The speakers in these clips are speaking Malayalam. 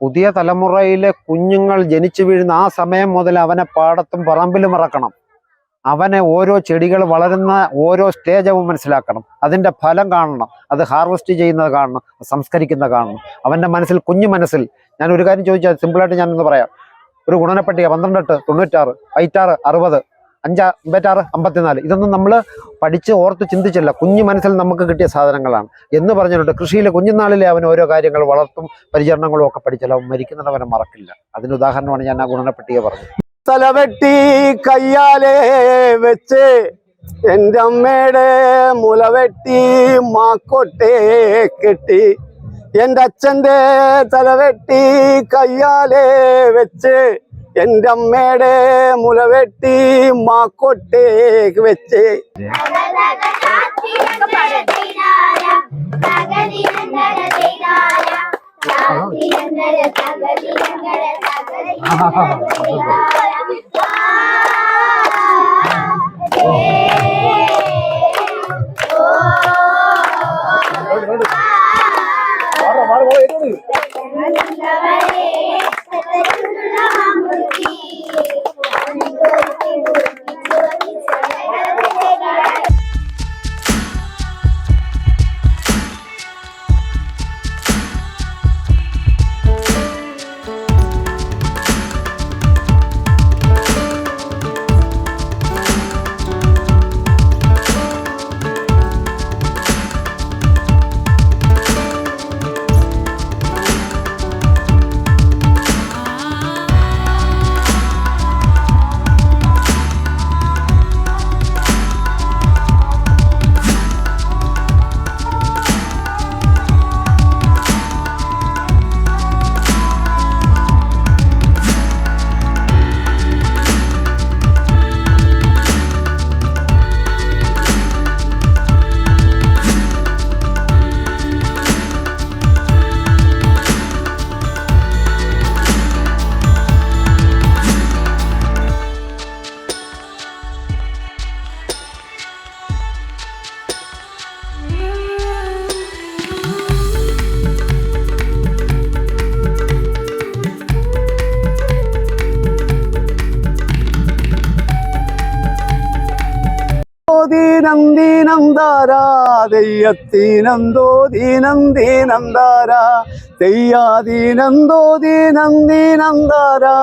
പുതിയ തലമുറയിലെ കുഞ്ഞുങ്ങൾ ജനിച്ചു വീഴുന്ന ആ സമയം മുതൽ അവനെ പാടത്തും പറമ്പിലും ഇറക്കണം. അവനെ ഓരോ ചെടികൾ വളരുന്ന ഓരോ സ്റ്റേജ് അവൻ മനസ്സിലാക്കണം. അതിന്റെ ഫലം കാണണം. അത് ഹാർവെസ്റ്റ് ചെയ്യുന്നത് കാണണം. സംസ്കരിക്കുന്നത് കാണണം. അവന്റെ മനസ്സിൽ കുഞ്ഞു മനസ്സിൽ ഞാൻ ഒരു കാര്യം ചോദിച്ചാൽ സിമ്പിളായിട്ട് ഞാനൊന്ന് പറയാം. ഒരു ഗുണനപ്പട്ടിക പന്ത്രണ്ടെട്ട് തൊണ്ണൂറ്റാറ് വൈറ്റാറ് അറുപത് അഞ്ചാ അമ്പത്താറ് അമ്പത്തിനാല്. ഇതൊന്നും നമ്മൾ പഠിച്ച് ഓർത്ത് ചിന്തിച്ചില്ല. കുഞ്ഞു മനസ്സിൽ നമുക്ക് കിട്ടിയ സാധനങ്ങളാണ്. എന്ന് പറഞ്ഞിട്ടുണ്ട്. കൃഷിയിലെ കുഞ്ഞുനാളിലെ അവൻ ഓരോ കാര്യങ്ങൾ വളർത്തും പരിചരണങ്ങളും ഒക്കെ പഠിച്ചാൽ അവൻ മരിക്കുന്നത് അവനെ മറക്കില്ല. അതിന് ഉദാഹരണമാണ് ഞാൻ ആ ഗുണനപ്പെട്ടിയെ പറഞ്ഞത്. തലവെട്ടി കയ്യാലേ വെച്ച് എന്റെ അമ്മയുടെ മുലവെട്ടി മാക്കോട്ടെ കെട്ടി. എന്റെ അച്ഛന്റെ തലവെട്ടി കയ്യാലേ വെച്ച് എന്റെ അമ്മയുടെ മുല മുലവെട്ടി മാക്കൊട്ടേക്ക് വെച്ച്. ദീനം ദീനം താരാ ദോ ദീനം ദീനം താരാ തെയ്യാദീനന്തോ ദീനം ദീനം താരാ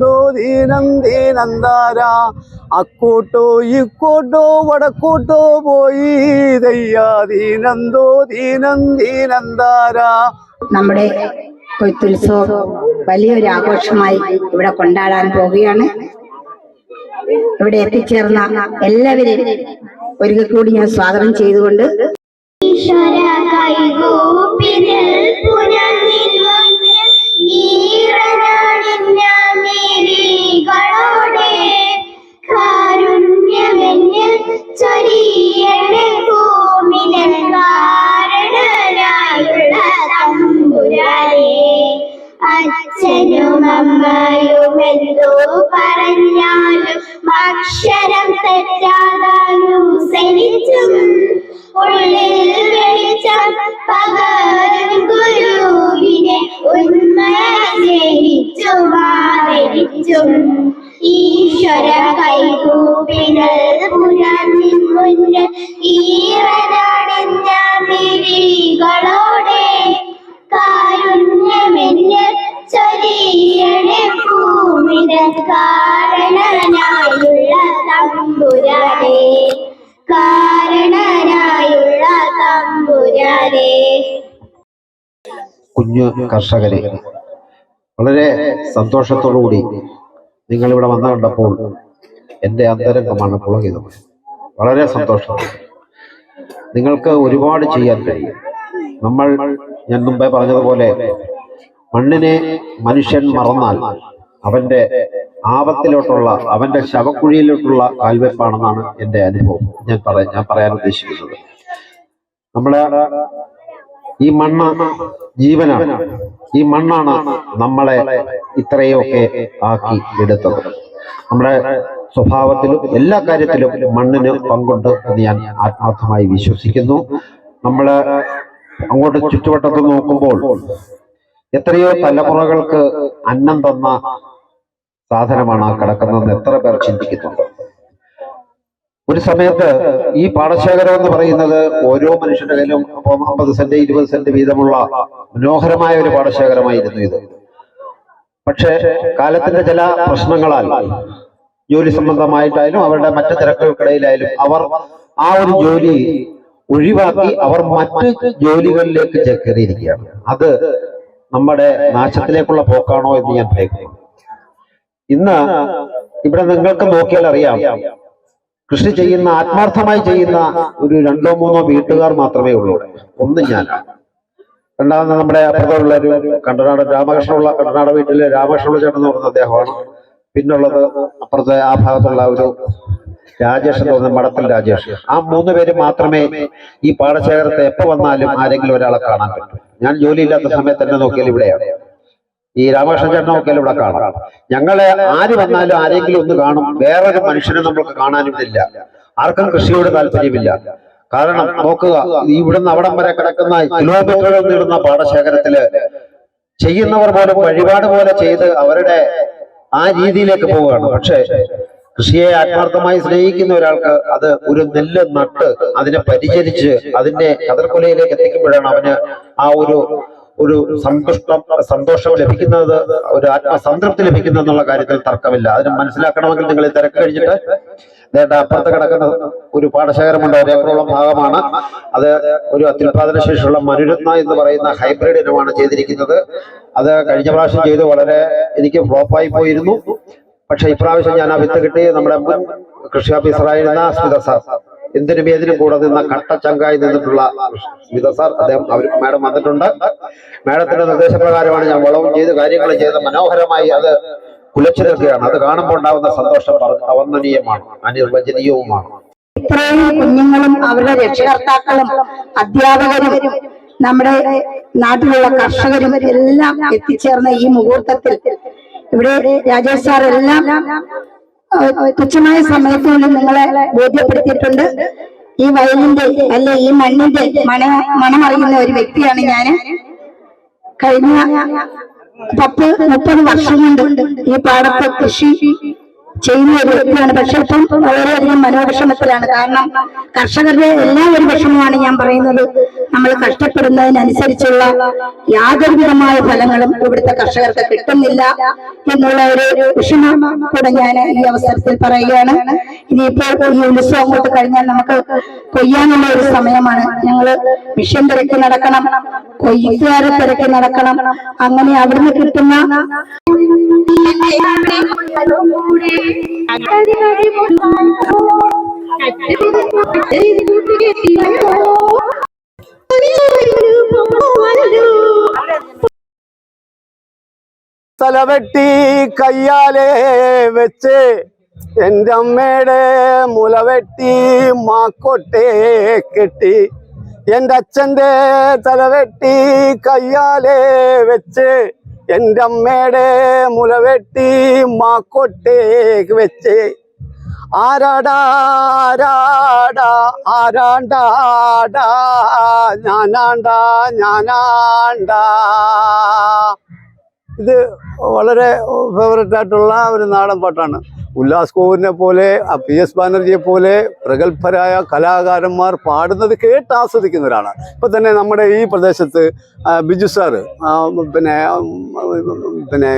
ദോ ദീനം ദീനം ദാരാ അക്കോട്ടോ ഇക്കോട്ടോ വടക്കോട്ടോ പോയി. തെയ്യാദീനന്തോ ദീനം ദീനം ദാരാ നമ്മുടെ കൊയ്ത്തുത്സവം വലിയൊരു ആഘോഷമായി ഇവിടെ കൊണ്ടാടാൻ പോവുകയാണ്. ഇവിടെ എത്തിച്ചേർന്ന എല്ലാവരെയും ഒരിക്കൽ കൂടി ഞാൻ സ്വാഗതം ചെയ്തുകൊണ്ട് ഈശ്വര കർഷകരെ. വളരെ സന്തോഷത്തോടുകൂടി നിങ്ങൾ ഇവിടെ വന്നു കണ്ടപ്പോൾ എന്റെ അന്തരംഗമാണ് പുളകിത് വളരെ സന്തോഷം. നിങ്ങൾക്ക് ഒരുപാട് ചെയ്യാൻ കഴിയും. നമ്മൾ ഞാൻ മുമ്പേ പറഞ്ഞതുപോലെ മണ്ണിനെ മനുഷ്യൻ മറന്നാൽ അവന്റെ ആപത്തിലോട്ടുള്ള അവന്റെ ശവക്കുഴിയിലോട്ടുള്ള കാൽവെപ്പാണെന്നാണ് എന്റെ അനുഭവം. ഞാൻ പറയാൻ ഉദ്ദേശിക്കുന്നത്. നമ്മളെ ഈ മണ്ണ് ജീവനാണ്. ഈ മണ്ണാണ് നമ്മളെ ഇത്രയൊക്കെ ആക്കി എടുത്തത്. നമ്മുടെ സ്വഭാവത്തിലും എല്ലാ കാര്യത്തിലും മണ്ണിന് പങ്കുണ്ട് എന്ന് ഞാൻ ആത്മാർത്ഥമായി വിശ്വസിക്കുന്നു. നമ്മൾ അങ്ങോട്ട് ചുറ്റുവട്ടത്ത് നോക്കുമ്പോൾ എത്രയോ തലമുറകൾക്ക് അന്നം തന്ന സാധനമാണ് ആ കിടക്കുന്നതെന്ന് എത്ര പേർ ചിന്തിക്കുന്നുണ്ട്. ഒരു സമയത്ത് ഈ പാടശേഖരം എന്ന് പറയുന്നത് ഓരോ മനുഷ്യന്റെ കയ്യിലും അപ്പം അമ്പത് സെന്റ് ഇരുപത് സെന്റ് വീതമുള്ള മനോഹരമായ ഒരു പാടശേഖരമായിരുന്നു ഇത്. പക്ഷേ കാലത്തിന്റെ ചില പ്രശ്നങ്ങളാൽ ജോലി സംബന്ധമായിട്ടായാലും അവരുടെ മറ്റു തിരക്കുകൾക്കിടയിലായാലും അവർ ആ ഒരു ജോലി ഒഴിവാക്കി അവർ മറ്റ് ജോലികളിലേക്ക് ചേക്കേറിയിരിക്കുകയാണ് അത് നമ്മുടെ നാശത്തിലേക്കുള്ള പോക്കാണോ എന്ന് ഞാൻ ഭയക്കുന്നു. ഇന്ന് ഇവിടെ നിങ്ങൾക്ക് നോക്കിയാൽ അറിയാം കൃഷി ചെയ്യുന്ന ആത്മാർത്ഥമായി ചെയ്യുന്ന ഒരു രണ്ടോ മൂന്നോ വീട്ടുകാർ മാത്രമേ ഉള്ളൂ. ഒന്ന് ഞാൻ. രണ്ടാമത് നമ്മുടെ അപ്പുറത്തുള്ള ഒരു കണ്ടനാട് രാമകൃഷ്ണനുള്ള കണ്ടനാട് വീട്ടിലെ രാമകൃഷ്ണുള്ള ചേട്ടൻ എന്ന് പറയുന്ന അദ്ദേഹമാണ്. പിന്നുള്ളത് അപ്പുറത്തെ ആ ഭാഗത്തുള്ള ഒരു രാജേഷ് എന്ന് പറയുന്ന മടത്തിൽ രാജേഷ്. ആ മൂന്ന് പേര് മാത്രമേ ഈ പാടശേഖരത്തെ എപ്പോ വന്നാലും ആരെങ്കിലും ഒരാളെ കാണാൻ പറ്റും. ഞാൻ ജോലിയില്ലാത്ത സമയത്ത് തന്നെ നോക്കിയാൽ ഇവിടെയാണ്. ഈ രാമകൃഷ്ണൻ ചേട്ടൻ നോക്കിയാൽ ഇവിടെ കാണാം. ഞങ്ങളെ ആര് വന്നാലും ആരെങ്കിലും ഒന്ന് കാണും. വേറൊരു മനുഷ്യനെ നമുക്ക് കാണാനും ഇല്ല. ആർക്കും കൃഷിയോട് താല്പര്യമില്ല. കാരണം നോക്കുക ഇവിടുന്ന് അവിടം വരെ കിടക്കുന്ന കിലോമീറ്ററുകൾ നീളുന്ന പാടശേഖരത്തിൽ ചെയ്യുന്നവർ പോലും വഴിപാട് പോലെ ചെയ്ത് അവരുടെ ആ രീതിയിലേക്ക് പോവുകയാണ്. പക്ഷേ കൃഷിയെ ആത്മാർത്ഥമായി സ്നേഹിക്കുന്ന ഒരാൾക്ക് അത് ഒരു നെല്ല് നട്ട് അതിനെ പരിചരിച്ച് അതിന്റെ കതിർക്കൊലയിലേക്ക് എത്തിക്കുമ്പോഴാണ് അവന് ആ ഒരു ഒരു സന്തുഷ്ടം സന്തോഷം ലഭിക്കുന്നത് ഒരു ആത്മസംതൃപ്തി ലഭിക്കുന്നത് എന്നുള്ള കാര്യത്തിൽ തർക്കമില്ല. അതിന് മനസ്സിലാക്കണമെങ്കിൽ നിങ്ങൾ ഈ തിരക്ക് കഴിഞ്ഞിട്ട് നേട്ട അപ്പുറത്ത് കിടക്കുന്ന ഒരു പാടശേഖരമുണ്ട് ഒരു ഭാഗമാണ്. അത് ഒരു അത്യുൽപാദന ശേഷിയുള്ള മനുരത്ന എന്ന് പറയുന്ന ഹൈബ്രിഡ് ഇനമാണ് ചെയ്തിരിക്കുന്നത്. അത് കഴിഞ്ഞ പ്രാവശ്യം ചെയ്ത് വളരെ എനിക്ക് ഫ്ലോപ്പായി പോയിരുന്നു. പക്ഷെ ഇപ്രാവശ്യം ഞാൻ ആ വിത്ത് കിട്ടി. നമ്മുടെ കൃഷി ഓഫീസറായിരുന്ന സ്മിത സാർ. എന്തിനും ഏതിനും കൂടെ നിന്ന കട്ടച്ചങ്കായി നിന്നിട്ടുള്ള വിദസർ സാർ അദ്ദേഹം അവർ മാഡം വന്നിട്ടുണ്ട്. മാഡത്തിന്റെ നിർദ്ദേശപ്രകാരമാണ് ഞാൻ വളവും ചെയ്ത് കാര്യങ്ങൾ ചെയ്ത് മനോഹരമായി അത് കുലച്ചു നിൽക്കുകയാണ് അത് കാണുമ്പോൾ ഉണ്ടാവുന്ന സന്തോഷം അവർണനീയമാണ് അനിർവചനീയവുമാണ് ഇത്രയും കുഞ്ഞുങ്ങളും അവരുടെ രക്ഷകർത്താക്കളും അധ്യാപകരും നമ്മുടെ നാട്ടിലുള്ള കർഷകരും എല്ലാം എത്തിച്ചേർന്ന ഈ മുഹൂർത്തത്തിൽ ഇവിടെ രാജേഷ് സാർ എല്ലാം തുച്ഛമായ സമയത്തിനുള്ളിൽ നിങ്ങളെ ബോധ്യപ്പെടുത്തിയിട്ടുണ്ട്. ഈ വയലിന്റെ അല്ലെ ഈ മണ്ണിന്റെ മണ മണമറിയുന്ന ഒരു വ്യക്തിയാണ് ഞാൻ കഴിഞ്ഞ പത്ത് മുപ്പത് വർഷം കൊണ്ട് ഈ പാടത്ത് കൃഷി ചെയ്യുന്ന ഒരു വ്യക്തിയാണ് പക്ഷെ ഇപ്പം വളരെയധികം മനോവിഷമത്തിലാണ്. കാരണം കർഷകരുടെ എല്ലാ ഒരു വിഷമമാണ് ഞാൻ പറയുന്നത്. നമ്മൾ കഷ്ടപ്പെടുന്നതിനനുസരിച്ചുള്ള യാതൊരു വിധമായ ഫലങ്ങളും ഇവിടുത്തെ കർഷകർക്ക് കിട്ടുന്നില്ല എന്നുള്ള ഒരു വിഷമം കൂടെ ഞാൻ ഈ അവസരത്തിൽ പറയുകയാണ്. ഇനിയിപ്പോൾ ഈ ഉത്സവം അങ്ങോട്ട് കഴിഞ്ഞാൽ നമുക്ക് കൊയ്യാനുള്ള ഒരു സമയമാണ്. ഞങ്ങൾ മിഷൻ തിരക്കി നടക്കണം. കൊയ്ത്തുകാരെ തിരക്കി നടക്കണം. അങ്ങനെ അവിടുന്ന് കിട്ടുന്ന തലവെട്ടി കയ്യാലെ വെച്ച് എന്റെ അമ്മയുടെ മുലവെട്ടി മാക്കോട്ടെ കെട്ടി. എന്റെ അച്ഛന്റെ തലവെട്ടി കയ്യാലെ വെച്ച് എന്റെ അമ്മയുടെ മുലവെട്ടി മാക്കോട്ടേക്ക് വെച്ച്. ആരാടാ ആരാടാ ആരാണ്ടാടാ ഞാനാണ്ടാ ഞാനാണ്ടാ. ഇത് വളരെ ഫേവററ്റ് ആയിട്ടുള്ള ഒരു നാടൻ പാട്ടാണ്. ഉല്ലാസ് കോവൂരിനെ പോലെ പി എസ് ബാനർജിയെ പോലെ പ്രഗത്ഭരായ കലാകാരന്മാർ പാടുന്നത് കേട്ട് ആസ്വദിക്കുന്നവരാണ്. ഇപ്പം തന്നെ നമ്മുടെ ഈ പ്രദേശത്ത് ബിജു സാറ് പിന്നെ പിന്നെ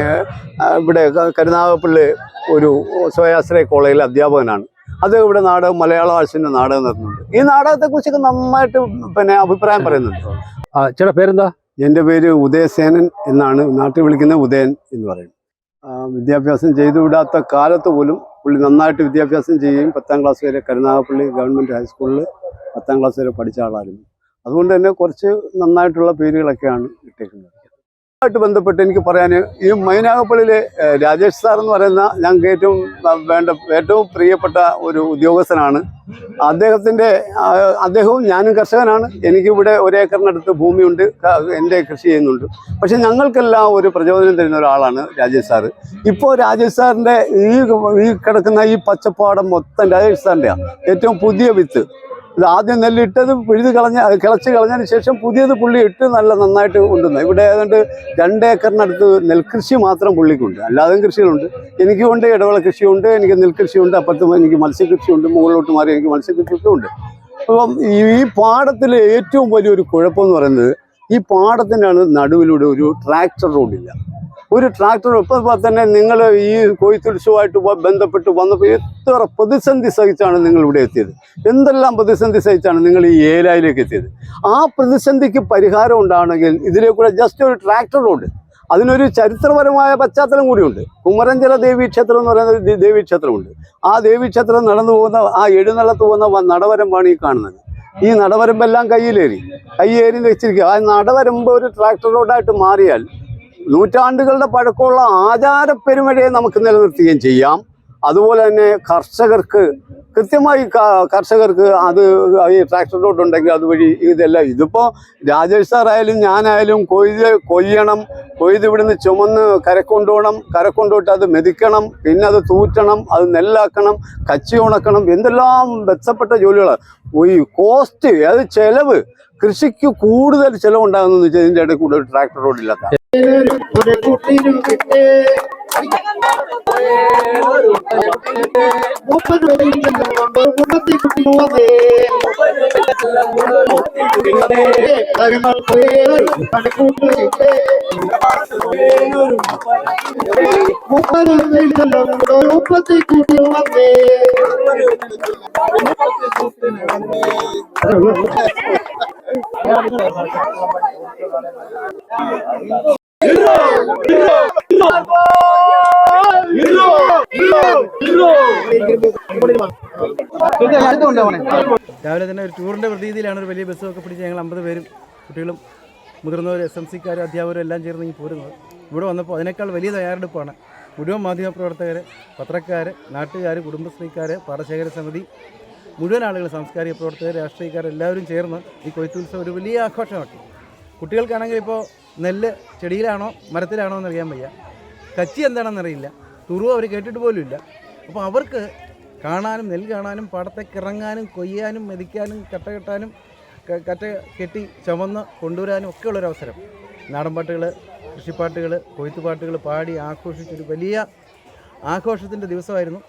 ഇവിടെ കരുനാഗപ്പള്ളി ഒരു സ്വയാശ്രയ കോളേജിലെ അധ്യാപകനാണ്. അത് ഇവിടെ നാടകം മലയാള ആഴ്ചന്റെ നാടകം നടത്തുന്നുണ്ട്. ഈ നാടകത്തെക്കുറിച്ചൊക്കെ നന്നായിട്ട് പിന്നെ അഭിപ്രായം പറയുന്നുണ്ട്. ചേട്ടാ പേരെന്താ? എന്റെ പേര് ഉദയസേനൻ എന്നാണ്. നാട്ടിൽ വിളിക്കുന്ന ഉദയൻ എന്ന് പറയും. ആ, വിദ്യാഭ്യാസം ചെയ്തു വിടാത്ത കാലത്ത് പോലും പുള്ളി നന്നായിട്ട് വിദ്യാഭ്യാസം ചെയ്യുകയും പത്താം ക്ലാസ് വരെ കരുനാഗപ്പള്ളി ഗവൺമെന്റ് ഹൈസ്കൂളിൽ പത്താം ക്ലാസ് വരെ പഠിച്ച ആളായിരുന്നു. അതുകൊണ്ട് തന്നെ കുറച്ച് നന്നായിട്ടുള്ള പേരുകളൊക്കെയാണ് ഇട്ടേക്കുന്നത്. ആയിട്ട് ബന്ധപ്പെട്ട് എനിക്ക് പറയാൻ ഈ മൈനാഗപ്പള്ളിയിലെ രാജേഷ് സാർ എന്ന് പറയുന്ന ഞങ്ങൾക്ക് ഏറ്റവും വേണ്ട ഏറ്റവും പ്രിയപ്പെട്ട ഒരു ഉദ്യോഗസ്ഥനാണ്. അദ്ദേഹത്തിന്റെ അദ്ദേഹവും ഞാനും കർഷകനാണ്. എനിക്കിവിടെ ഒരേക്കറിനടുത്ത് ഭൂമിയുണ്ട് ക- എന്റെ കൃഷി ചെയ്യുന്നുണ്ട്. പക്ഷെ ഞങ്ങൾക്കെല്ലാം ഒരു പ്രചോദനം തരുന്ന ഒരാളാണ് രാജേഷ് സാറ്. ഇപ്പോൾ രാജേഷ് സാറിന്റെ ഈ ഈ കിടക്കുന്ന ഈ പച്ചപ്പാടം മൊത്തം രാജേഷ് സാറിന്റെയാണ് ഏറ്റവും പുതിയ വിത്ത്. ഇത് ആദ്യം നെല്ലിട്ടത് പിഴുത് കളഞ്ഞ കിളച്ച് കളഞ്ഞതിന് ശേഷം പുതിയത് പുള്ളി ഇട്ട് നല്ല നന്നായിട്ട് കൊണ്ടുവന്നത് ഇവിടെ ഏതാണ്ട് രണ്ട് ഏക്കറിനടുത്ത് നെൽകൃഷി മാത്രം പുള്ളിക്കുണ്ട്. അല്ലാതെ കൃഷികളുണ്ട്. എനിക്കുണ്ട് ഇടവിള കൃഷിയുണ്ട് എനിക്ക് നെൽകൃഷിയുണ്ട് അപ്പുറത്ത് എനിക്ക് മത്സ്യകൃഷിയുണ്ട് മുകളിലോട്ട് മാറി എനിക്ക് മത്സ്യകൃഷിയൊക്കെ ഉണ്ട്. അപ്പം ഈ പാടത്തിലെ ഏറ്റവും വലിയൊരു കുഴപ്പമെന്ന് പറയുന്നത് ഈ പാടത്തിനാണ് നടുവിലൂടെ ഒരു ട്രാക്ടർ റോഡില്ല. ഒരു ട്രാക്ടർ ഇപ്പോൾ തന്നെ നിങ്ങൾ ഈ കൊയ്ത്തുത്സവമായിട്ട് ബ- ബന്ധപ്പെട്ട് വന്നപ്പോൾ എത്ര പ്രതിസന്ധി സഹിച്ചാണ് നിങ്ങൾ ഇവിടെ എത്തിയത്? എന്തെല്ലാം പ്രതിസന്ധി സഹിച്ചാണ് നിങ്ങൾ ഈ ഏലായിലേക്ക് എത്തിയത്? ആ പ്രതിസന്ധിക്ക് പരിഹാരം ഉണ്ടാണെങ്കിൽ ഇതിലെ കൂടെ ജസ്റ്റ് ഒരു ട്രാക്ടർ അതിനൊരു ചരിത്രപരമായ പശ്ചാത്തലം കൂടിയുണ്ട്. കുമരഞ്ചിറ ദേവീക്ഷേത്രം എന്ന് പറയുന്ന ഒരു ദേവീക്ഷേത്രമുണ്ട് ആ ദേവീക്ഷേത്രം നടന്നു പോകുന്ന ആ എഴുന്നള്ളത്ത് പോകുന്ന നടവരമ്പാണ് ഈ കാണുന്നത്. ഈ നടവരമ്പെല്ലാം കയ്യിലേറി. കയ്യേറി വെച്ചിരിക്കുക. ആ നടവരമ്പ് ഒരു ട്രാക്ടർ റോഡായിട്ട് മാറിയാൽ നൂറ്റാണ്ടുകളുടെ പഴക്കമുള്ള ആചാരപ്പെരുമഴയെ നമുക്ക് നിലനിർത്തുകയും ചെയ്യാം. അതുപോലെ തന്നെ കർഷകർക്ക് കൃത്യമായി കർഷകർക്ക് അത് ഈ ട്രാക്ടറിലോട്ട് ഉണ്ടെങ്കിൽ അതുവഴി ഇതെല്ലാം ഇതിപ്പോൾ രാജേഷ് സാറായാലും ഞാനായാലും കൊയ്ത് കൊയ്യണം കൊയ്ത് ഇവിടുന്ന് ചുമന്ന് കരക്കൊണ്ടുപോകണം കരക്കൊണ്ടുപോയിട്ട് അത് മെതിക്കണം പിന്നെ അത് തൂറ്റണം അത് നെല്ലാക്കണം കച്ചി ഉണക്കണം എന്തെല്ലാം മെച്ചപ്പെട്ട ജോലികളാണ് ഈ കോസ്റ്റ് അത് ചിലവ് കൃഷിക്ക് കൂടുതൽ ചിലവുണ്ടാകുന്നതെന്ന് വെച്ചാൽ ഇതിന്റെ ഇടയിൽ കൂടുതൽ ഒരു ട്രാക്ടർ റോഡ് ഇല്ലാത്ത ഒരു കുട്ടിനും കിട്ടേ മുപ്പത് കൊണ്ട് മുപ്പത്തി കുട്ടി വന്നേ കാര്യങ്ങൾ കണക്കൂട്ട് കിട്ടേ മുപ്പത് രാവിലെ തന്നെ ഒരു ടൂറിന്റെ പ്രതീതിയിലാണ് ഒരു വലിയ ബസ്സൊക്കെ പിടിച്ച് ഞങ്ങൾ അമ്പത് പേരും കുട്ടികളും മുതിർന്നവർ എസ് എം സിക്കാരും അധ്യാപകരും എല്ലാം ചേർന്ന് ഈ പോരുന്നത്. ഇവിടെ വന്നപ്പോൾ അതിനേക്കാൾ വലിയ തയ്യാറെടുപ്പാണ്. മുഴുവൻ മാധ്യമപ്രവർത്തകർ പത്രക്കാർ നാട്ടുകാർ കുടുംബശ്രീക്കാർ പാടശേഖര സമിതി മുഴുവൻ ആളുകൾ സാംസ്കാരിക പ്രവർത്തകർ രാഷ്ട്രീയക്കാർ എല്ലാവരും ചേർന്ന് ഈ കൊയ്ത്തുത്സവം ഒരു വലിയ ആഘോഷമാക്കി. കുട്ടികൾക്കാണെങ്കിൽ ഇപ്പോൾ നെല്ല് ചെടിയിലാണോ മരത്തിലാണോ എന്നറിയാൻ വയ്യ. കച്ചി എന്താണെന്നറിയില്ല തുറു അവർ കേട്ടിട്ട് പോലും ഇല്ല. അപ്പോൾ അവർക്ക് കാണാനും നെല്ല് കാണാനും പാടത്തേക്ക് ഇറങ്ങാനും കൊയ്യാനും മെതിക്കാനും കട്ട കെട്ടാനും കറ്റ കെട്ടി ചുമന്ന് കൊണ്ടുവരാനും ഒക്കെ ഉള്ളൊരവസരം നാടൻപാട്ടുകൾ കൃഷിപ്പാട്ടുകൾ കൊയ്ത്തുപാട്ടുകൾ പാടി ആഘോഷിച്ചൊരു വലിയ ആഘോഷത്തിന്റെ ദിവസമായിരുന്നു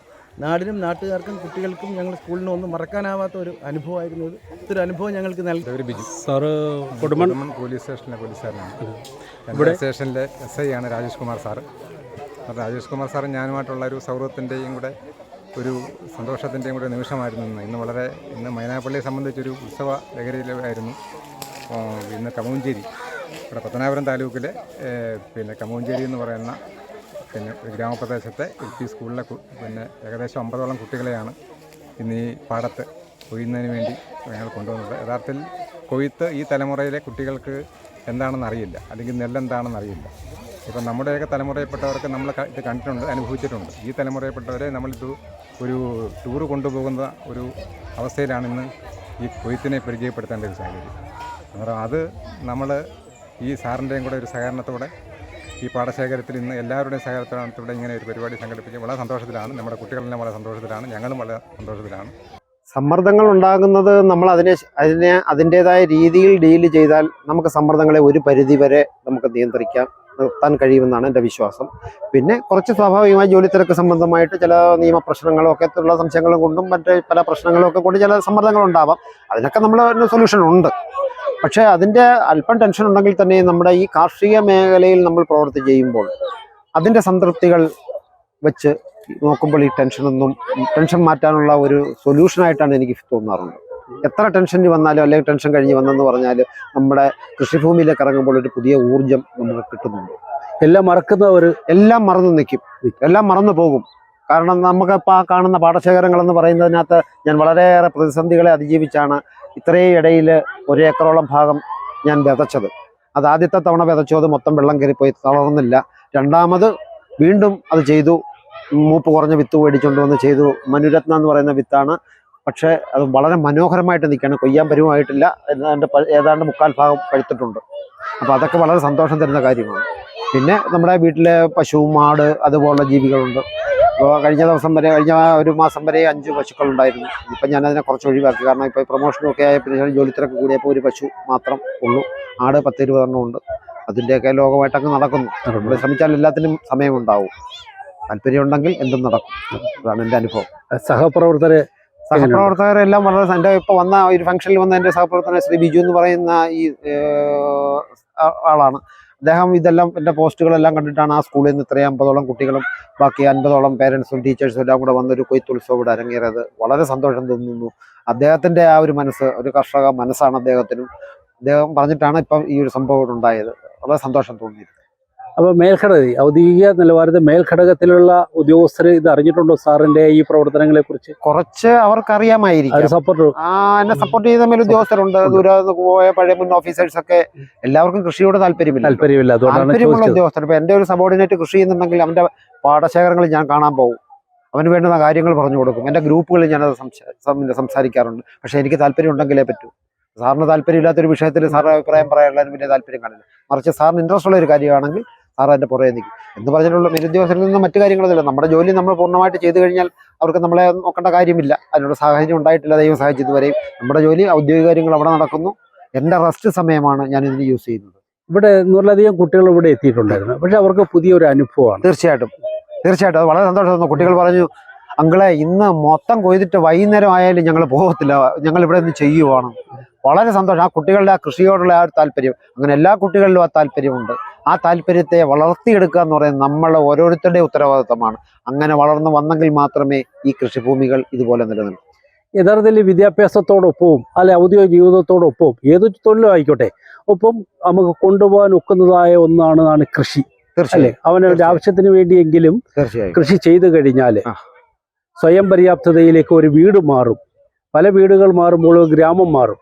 നാടിനും നാട്ടുകാർക്കും കുട്ടികൾക്കും ഞങ്ങൾ സ്കൂളിനും ഒന്നും മറക്കാനാവാത്ത ഒരു അനുഭവമായിരുന്നു ഇത്. ഇതൊരു അനുഭവം ഞങ്ങൾക്ക് നൽകി. സാറ് കൊടുമൺ കൊടുമൺ പോലീസ് സ്റ്റേഷനിലെ പോലീസുകാരനാണ്. ഇവിടെ സ്റ്റേഷനിലെ എസ് ഐ ആണ് രാജേഷ് കുമാർ സാറ് രാജേഷ് കുമാർ സാറ് ഞാനുമായിട്ടുള്ള ഒരു സൗഹൃദത്തിന്റെയും കൂടെ ഒരു സന്തോഷത്തിന്റെയും കൂടെ നിമിഷമായിരുന്നു ഇന്ന്. ഇന്ന് വളരെ ഇന്ന് മൈനാപ്പള്ളിയെ സംബന്ധിച്ചൊരു ഉത്സവ ലഹരിയിലായിരുന്നു. ഇന്ന് കമൂഞ്ചേരി. ഇവിടെ പത്തനാപുരം താലൂക്കിലെ പിന്നെ കമൂഞ്ചേരി എന്ന് പറയുന്ന പിന്നെ ഗ്രാമപ്രദേശത്തെ എൽ പി സ്കൂളിലെ പിന്നെ ഏകദേശം അമ്പതോളം കുട്ടികളെയാണ് ഇന്ന് ഈ പാടത്ത് കൊയ്യുന്നതിന് വേണ്ടി ഞങ്ങൾ കൊണ്ടുവന്നത്. യഥാർത്ഥത്തിൽ കൊയ്ത്ത് ഈ തലമുറയിലെ കുട്ടികൾക്ക് എന്താണെന്ന് അറിയില്ല. അല്ലെങ്കിൽ നെല്ലെന്താണെന്ന് അറിയില്ല. ഇപ്പം നമ്മുടെയൊക്കെ തലമുറയിൽപ്പെട്ടവർക്ക് നമ്മൾ ഇത് കണ്ടിട്ടുണ്ട് അനുഭവിച്ചിട്ടുണ്ട്. ഈ തലമുറയിൽപ്പെട്ടവരെ നമ്മളിത് ഒരു ടൂറ് കൊണ്ടുപോകുന്ന ഒരു അവസ്ഥയിലാണ് ഇന്ന് ഈ കൊയ്ത്തിനെ പരിചയപ്പെടുത്തേണ്ട ഒരു സാഹചര്യം. അത് നമ്മൾ ഈ സാറിന്റെയും കൂടെ ഒരു സഹകരണത്തോടെ ഈ പാടശേഖരത്തിൽ ഇന്ന് എല്ലാവരുടെയും സഹകരണത്തോടെ ഇങ്ങനെ ഒരു പരിപാടി സംഘടിപ്പിച്ച് വളരെ സന്തോഷത്തിലാണ്. നമ്മുടെ കുട്ടികളെല്ലാം വളരെ സന്തോഷത്തിലാണ്. ഞങ്ങളും വളരെ സന്തോഷത്തിലാണ്. സമ്മർദ്ദങ്ങൾ ഉണ്ടാകുന്നത് നമ്മൾ അതിനെ അതിനെ അതിന്റെതായ രീതിയിൽ ഡീൽ ചെയ്താൽ നമുക്ക് സമ്മർദ്ദങ്ങളെ ഒരു പരിധി വരെ നമുക്ക് നിയന്ത്രിക്കാം. നിർത്താൻ കഴിയുമെന്നാണ് എന്റെ വിശ്വാസം. പിന്നെ കുറച്ച് സ്വാഭാവികമായി ജോലി തിരക്ക് സംബന്ധമായിട്ട് ചില നിയമ പ്രശ്നങ്ങളും ഒക്കെ ഉള്ള സംശയങ്ങളും കൊണ്ടും മറ്റ് പല പ്രശ്നങ്ങളും ഒക്കെ കൊണ്ട് ചില സമ്മർദ്ദങ്ങളുണ്ടാവാം അതിനൊക്കെ നമ്മൾ സൊല്യൂഷൻ ഉണ്ട്. പക്ഷേ അതിന്റെ അല്പം ടെൻഷൻ ഉണ്ടെങ്കിൽ തന്നെ നമ്മുടെ ഈ കാർഷിക മേഖലയിൽ നമ്മൾ പ്രവർത്തി ചെയ്യുമ്പോൾ അതിന്റെ സംതൃപ്തികൾ വെച്ച് നോക്കുമ്പോൾ ഈ ടെൻഷനൊന്നും ടെൻഷൻ മാറ്റാനുള്ള ഒരു സൊല്യൂഷനായിട്ടാണ് എനിക്ക് തോന്നാറുണ്ട്. എത്ര ടെൻഷൻ വന്നാലും അല്ലെങ്കിൽ ടെൻഷൻ കഴിഞ്ഞ് വന്നെന്ന് പറഞ്ഞാൽ നമ്മുടെ കൃഷിഭൂമിയിലേക്ക് ഇറങ്ങുമ്പോൾ ഒരു പുതിയ ഊർജം നമുക്ക് കിട്ടുന്നുണ്ട്. എല്ലാം മറക്കുന്ന ഒരു എല്ലാം മറന്നു നിൽക്കും. എല്ലാം മറന്നു പോകും. കാരണം നമുക്ക് ഇപ്പോൾ ആ കാണുന്ന പാടശേഖരങ്ങൾ എന്ന് പറയുന്നതിനകത്ത് ഞാൻ വളരെയേറെ പ്രതിസന്ധികളെ അതിജീവിച്ചാണ് ഇത്രയും ഇടയിൽ ഒരു ഏക്കറോളം ഭാഗം ഞാൻ വിതച്ചത്. അത് ആദ്യത്തെ തവണ വിതച്ചു അത് മൊത്തം വെള്ളം കയറിപ്പോയി തളർന്നില്ല. രണ്ടാമത് വീണ്ടും അത് ചെയ്തു. മൂപ്പ് കുറഞ്ഞ വിത്ത് മേടിച്ചുകൊണ്ട് വന്ന് ചെയ്തു. മനുരത്ന എന്ന് പറയുന്ന വിത്താണ്. പക്ഷേ അത് വളരെ മനോഹരമായിട്ട് നിൽക്കുകയാണ്. കൊയ്യാൻ പരുവമായിട്ടില്ല. പ- ഏതാണ്ട് മുക്കാൽ ഭാഗം പഴുത്തിട്ടുണ്ട്. അപ്പോൾ അതൊക്കെ വളരെ സന്തോഷം തരുന്ന കാര്യമാണ്. പിന്നെ നമ്മുടെ വീട്ടിലെ പശു മാട് അതുപോലുള്ള ജീവികളുണ്ട്. ഇപ്പോൾ കഴിഞ്ഞ ദിവസം വരെ കഴിഞ്ഞ ഒരു മാസം വരെ അഞ്ച് പശുക്കൾ ഉണ്ടായിരുന്നു ഇപ്പം ഞാനതിനെ കുറച്ച് ഒഴിവാക്കി. കാരണം ഇപ്പോൾ പ്രൊമോഷനൊക്കെ ആയപ്പോൾ ഞാൻ ജോലി തിരക്ക് കൂടിയപ്പോൾ ഒരു പശു മാത്രം ഉള്ളൂ. ആട് പത്ത് ഇരുപതെണ്ണം ഉണ്ട്. അതിന്റെയൊക്കെ ലോകമായിട്ടങ്ങ് നടക്കുന്നു. നമ്മൾ ശ്രമിച്ചാൽ എല്ലാത്തിനും സമയമുണ്ടാവും. താല്പര്യമുണ്ടെങ്കിൽ എന്തും നടക്കും. അതാണ് എന്റെ അനുഭവം. സഹപ്രവർത്തകരെ സഹപ്രവർത്തകരെല്ലാം വളരെ എന്റെ ഇപ്പോൾ വന്ന ഒരു ഫംഗ്ഷനിൽ വന്ന എന്റെ സഹപ്രവർത്തകൻ ശ്രീ ബിജു എന്ന് പറയുന്ന ഈ ആളാണ്. അദ്ദേഹം ഇതെല്ലാം എന്റെ പോസ്റ്റുകളെല്ലാം കണ്ടിട്ടാണ് ആ സ്കൂളിൽ നിന്ന് ഇത്രയും അമ്പതോളം കുട്ടികളും ബാക്കി അൻപതോളം പേരൻസും ടീച്ചേഴ്സും എല്ലാം കൂടെ വന്നൊരു കൊയ്ത്തുത്സവം ഇവിടെ അരങ്ങേറിയത്. വളരെ സന്തോഷം തോന്നുന്നു. അദ്ദേഹത്തിന്റെ ആ ഒരു മനസ്സ് ഒരു കർഷക മനസ്സാണ് അദ്ദേഹത്തിനും. അദ്ദേഹം പറഞ്ഞിട്ടാണ് ഇപ്പം ഈ ഒരു സംഭവം ഉണ്ടായത്. വളരെ സന്തോഷം തോന്നി അപ്പൊ മേൽഘടക ഔദ്യോഗിക നിലവാരത്തിൽ മേൽഘടകത്തിലുള്ള ഉദ്യോഗസ്ഥർ ഇത് അറിഞ്ഞിട്ടുണ്ടോ സാറിന്റെ ഈ പ്രവർത്തനങ്ങളെ കുറിച്ച്? കുറച്ച് അവർക്കറിയാമായിരിക്കും. അറിയാമായിരിക്കും സപ്പോർട്ട് എന്നെ സപ്പോർട്ട് ചെയ്ത മേൽ ഉദ്യോഗസ്ഥരുണ്ട്. ദൂരത്ത് പോയ പഴയ മുൻ ഓഫീസേഴ്സ് ഒക്കെ എല്ലാവർക്കും കൃഷിയോട് താല്പര്യമില്ല. താല്പര്യമില്ല താല്പര്യമുള്ള ഉദ്യോഗസ്ഥർ. ഇപ്പൊ എന്റെ ഒരു സബോർഡിനേറ്റ് കൃഷി ചെയ്യുന്നുണ്ടെങ്കിൽ അവന്റെ പാടശേഖരങ്ങളിൽ ഞാൻ കാണാൻ പോകും. അവന് വേണ്ടുന്ന കാര്യങ്ങൾ പറഞ്ഞു കൊടുക്കും. എന്റെ ഗ്രൂപ്പുകളിൽ ഞാനത് സംസാരിക്കാറുണ്ട്. പക്ഷെ എനിക്ക് താല്പര്യം ഉണ്ടെങ്കിലേ പറ്റൂ. സാറിന് താല്പര്യമില്ലാത്തൊരു വിഷയത്തിൽ സാറിന് അഭിപ്രായം പറയാനുള്ള വലിയ താല്പര്യം കാണില്ല. മറിച്ച് സാറിന് ഇൻട്രസ്റ്റ് ഉള്ള ഒരു കാര്യമാണെങ്കിൽ അതിന്റെ പുറകെ നിൽക്കും. എന്ന് പറഞ്ഞിട്ടുള്ള? നിരുദ്യോഗസ്ഥരിൽ നിന്ന് മറ്റു കാര്യങ്ങളൊന്നുമില്ല. നമ്മുടെ ജോലി നമ്മൾ പൂർണമായിട്ട് ചെയ്തു കഴിഞ്ഞാൽ അവർക്ക് നമ്മളെ നോക്കേണ്ട കാര്യമില്ല. അതിനുള്ള സാഹചര്യം ഉണ്ടായിട്ടില്ല. ദൈവം സഹായിച്ചു ഇതുവരെയും നമ്മുടെ ജോലി ഔദ്യോഗിക കാര്യങ്ങൾ അവിടെ നടക്കുന്നു. എന്റെ റെസ്റ്റ് സമയമാണ് ഞാൻ ഇതിന് യൂസ് ചെയ്യുന്നത്. ഇവിടെ നൂറിലധികം കുട്ടികൾ ഇവിടെ എത്തിയിട്ടുണ്ടായിരുന്നു. പക്ഷെ അവർക്ക് പുതിയൊരു അനുഭവമാണ്. തീർച്ചയായിട്ടും. തീർച്ചയായിട്ടും. അത് വളരെ സന്തോഷം കുട്ടികൾ പറഞ്ഞു അങ്കിളെ ഇന്ന് മൊത്തം കൊയ്തിട്ട് വൈകുന്നേരം ആയാലും ഞങ്ങൾ പോകത്തില്ല. ഞങ്ങൾ ഇവിടെ നിന്ന് ചെയ്യുവാണ്. വളരെ സന്തോഷം. ആ കുട്ടികളുടെ ആ കൃഷിയോടുള്ള ആ ഒരു താല്പര്യം. അങ്ങനെ എല്ലാ കുട്ടികളിലും ആ താല്പര്യമുണ്ട്. ആ താല്പര്യത്തെ വളർത്തിയെടുക്കുക എന്ന് പറയുന്നത് നമ്മളെ ഓരോരുത്തരുടെയും ഉത്തരവാദിത്തമാണ്. അങ്ങനെ വളർന്നു വന്നെങ്കിൽ മാത്രമേ ഈ കൃഷിഭൂമികൾ ഇതുപോലെ നിലനിൽക്കൂ. യഥാർത്ഥത്തിൽ വിദ്യാഭ്യാസത്തോടൊപ്പവും അല്ലെ ഔദ്യോഗിക ജീവിതത്തോടൊപ്പവും ഏത് തൊഴിലും ആയിക്കോട്ടെ ഒപ്പം നമുക്ക് കൊണ്ടുപോകാൻ ഒക്കുന്നതായ ഒന്നാണ് കൃഷി. അല്ലേ? തീർച്ചയായും. അവനവന്റെ ആവശ്യത്തിന് വേണ്ടിയെങ്കിലും കൃഷി ചെയ്തു കഴിഞ്ഞാൽ സ്വയം പര്യാപ്തതയിലേക്ക് ഒരു വീട് മാറും. പല വീടുകൾ മാറുമ്പോൾ ഗ്രാമം മാറും.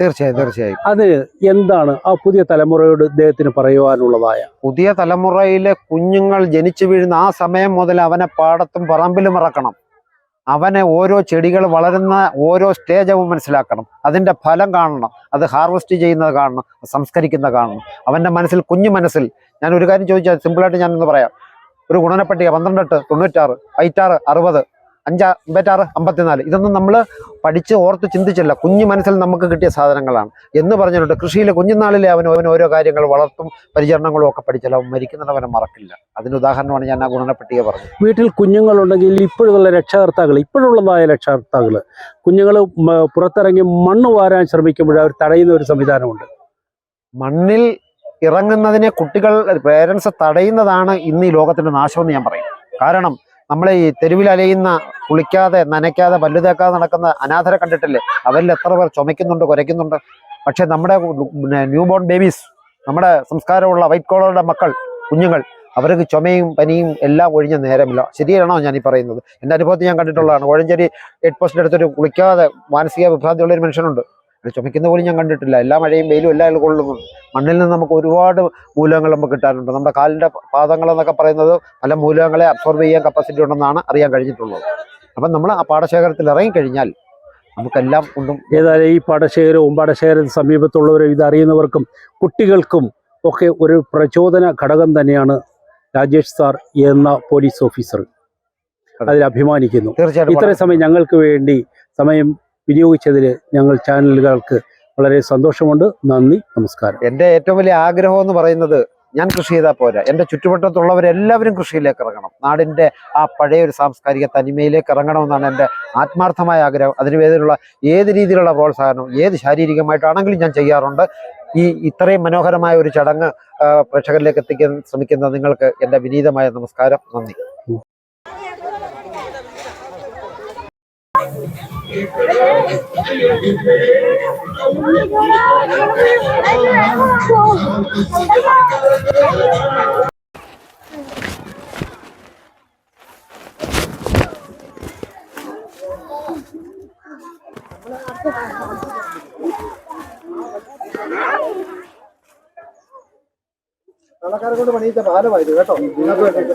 തീർച്ചയായും തീർച്ചയായും. അത് എന്താണ് ആ പുതിയ തലമുറയോട് ഇദ്ദേഹത്തിന് പറയുവാനുള്ളതായ? പുതിയ തലമുറയിലെ കുഞ്ഞുങ്ങൾ ജനിച്ചു വീഴുന്ന ആ സമയം മുതൽ അവനെ പാടത്തും പറമ്പിലും ഇറക്കണം. അവനെ ഓരോ ചെടികൾ വളരുന്ന ഓരോ സ്റ്റേജ് അവൻ മനസ്സിലാക്കണം. അതിന്റെ ഫലം കാണണം. അത് ഹാർവെസ്റ്റ് ചെയ്യുന്നത് കാണണം. സംസ്കരിക്കുന്നത് കാണണം. അവന്റെ മനസ്സിൽ കുഞ്ഞു മനസ്സിൽ ഞാൻ ഒരു കാര്യം ചോദിച്ചാൽ സിമ്പിളായിട്ട് ഞാനൊന്ന് പറയാം. ഒരു ഗുണനപ്പട്ടിക പന്ത്രണ്ടെട്ട് തൊണ്ണൂറ്റാറ് വൈറ്റാറ് അറുപത്. അഞ്ചാ അമ്പത്താറ് അമ്പത്തിനാല്. ഇതൊന്നും നമ്മൾ പഠിച്ച് ഓർത്ത് ചിന്തിച്ചില്ല. കുഞ്ഞു മനസ്സിൽ നമുക്ക് കിട്ടിയ സാധനങ്ങളാണ്. എന്ന് പറഞ്ഞിട്ടുണ്ട്. കൃഷിയിലെ കുഞ്ഞുനാളിലെ അവൻ അവൻ ഓരോ കാര്യങ്ങൾ വളർത്തും പരിചരണങ്ങളും ഒക്കെ പഠിച്ചാൽ അവൻ മരിക്കുന്നത് അവനെ മറക്കില്ല. അതിന് ഉദാഹരണമാണ് ഞാൻ ആ ഗുണനപ്പെട്ടിയെ പറഞ്ഞത്. വീട്ടിൽ കുഞ്ഞുങ്ങളുണ്ടെങ്കിൽ ഇപ്പോഴുള്ള രക്ഷകർത്താക്കൾ ഇപ്പോഴുള്ളതായ രക്ഷകർത്താക്കൾ കുഞ്ഞുങ്ങൾ പുറത്തിറങ്ങി മണ്ണ് വാരാൻ ശ്രമിക്കുമ്പോൾ അവർ തടയുന്ന ഒരു സംവിധാനമുണ്ട്. മണ്ണിൽ ഇറങ്ങുന്നതിനെ കുട്ടികൾ പേരൻസ് തടയുന്നതാണ് ഇന്ന് ഈ ലോകത്തിന്റെ നാശമെന്ന് ഞാൻ പറയും. കാരണം നമ്മളെ ഈ തെരുവിൽ അലയുന്ന കുളിക്കാതെ നനയ്ക്കാതെ പല്ലു തേക്കാതെ നടക്കുന്ന അനാഥരെ കണ്ടിട്ടില്ലേ? അവരിൽ എത്ര പേർ ചുമയ്ക്കുന്നുണ്ട് കുരയ്ക്കുന്നുണ്ട്? പക്ഷെ നമ്മുടെ ന്യൂ ബോൺ ബേബീസ് നമ്മുടെ സംസ്കാരമുള്ള വൈറ്റ് കോളറുടെ മക്കൾ കുഞ്ഞുങ്ങൾ അവർക്ക് ചുമയും പനിയും എല്ലാം ഒഴിഞ്ഞ നേരമില്ല. ശരിയാണോ ഞാൻ ഈ പറയുന്നത്? എന്റെ അനുഭവത്തിൽ ഞാൻ കണ്ടിട്ടുള്ളതാണ്. കോഴഞ്ചേരി ഹെഡ് പോസ്റ്റിന്റെ അടുത്തൊരു കുളിക്കാതെ മാനസിക വിഭ്രാന്തിയുള്ള ഒരു മനുഷ്യനുണ്ട്. അത് ചുമയ്ക്കുന്ന പോലും ഞാൻ കണ്ടിട്ടില്ല. എല്ലാ മഴയും വെയിലും എല്ലാം കൊള്ളുന്നു. മണ്ണിൽ നിന്ന് നമുക്ക് ഒരുപാട് മൂലകങ്ങൾ നമുക്ക് കിട്ടാനുണ്ട് നമ്മുടെ കാലിന്റെ പാദങ്ങൾ എന്നൊക്കെ പറയുന്നത് പല മൂലകങ്ങളെ അബ്സോർബ് ചെയ്യാൻ കപ്പാസിറ്റി ഉണ്ടെന്നാണ് അറിയാൻ കഴിഞ്ഞിട്ടുള്ളത്. അപ്പം നമ്മൾ ആ പാടശേഖരത്തിൽ ഇറങ്ങിക്കഴിഞ്ഞാൽ നമുക്കെല്ലാം ഉണ്ടും ഏതായാലും ഈ പാടശേഖരവും പാടശേഖരത്തിന് സമീപത്തുള്ളവരും ഇതറിയുന്നവർക്കും കുട്ടികൾക്കും ഒക്കെ ഒരു പ്രചോദന ഘടകം തന്നെയാണ് രാജേഷ് സാർ എന്ന പോലീസ് ഓഫീസർ. അതിൽ അഭിമാനിക്കുന്നു. ഇത്രയും സമയം ഞങ്ങൾക്ക് വേണ്ടി സമയം വിനിയോഗിച്ചതിൽ ഞങ്ങൾ ചാനലുകൾക്ക് വളരെ സന്തോഷമുണ്ട്. നന്ദി നമസ്കാരം. എന്റെ ഏറ്റവും വലിയ ആഗ്രഹം എന്ന് പറയുന്നത് ഞാൻ കൃഷി ചെയ്താൽ പോരാ. എന്റെ ചുറ്റുവട്ടത്തുള്ളവരെല്ലാവരും കൃഷിയിലേക്ക് ഇറങ്ങണം. നാടിന്റെ ആ പഴയ ഒരു സാംസ്കാരിക തനിമയിലേക്ക് ഇറങ്ങണമെന്നാണ് എന്റെ ആത്മാർത്ഥമായ ആഗ്രഹം. അതിന് വേദിയിലുള്ള ഏത് രീതിയിലുള്ള പ്രോത്സാഹനം ഏത് ശാരീരികമായിട്ടാണെങ്കിലും ഞാൻ ചെയ്യാറുണ്ട്. ഈ ഇത്രയും മനോഹരമായ ഒരു ചടങ്ങ് പ്രേക്ഷകരിലേക്ക് എത്തിക്കാൻ ശ്രമിക്കുന്ന നിങ്ങൾക്ക് എന്റെ വിനീതമായ നമസ്കാരം. നന്ദി. കള്ളക്കാരെ കൊണ്ട് പണിയിച്ച പാലമായത് കേട്ടോ. നിങ്ങൾക്ക് വേണ്ടിയിട്ട്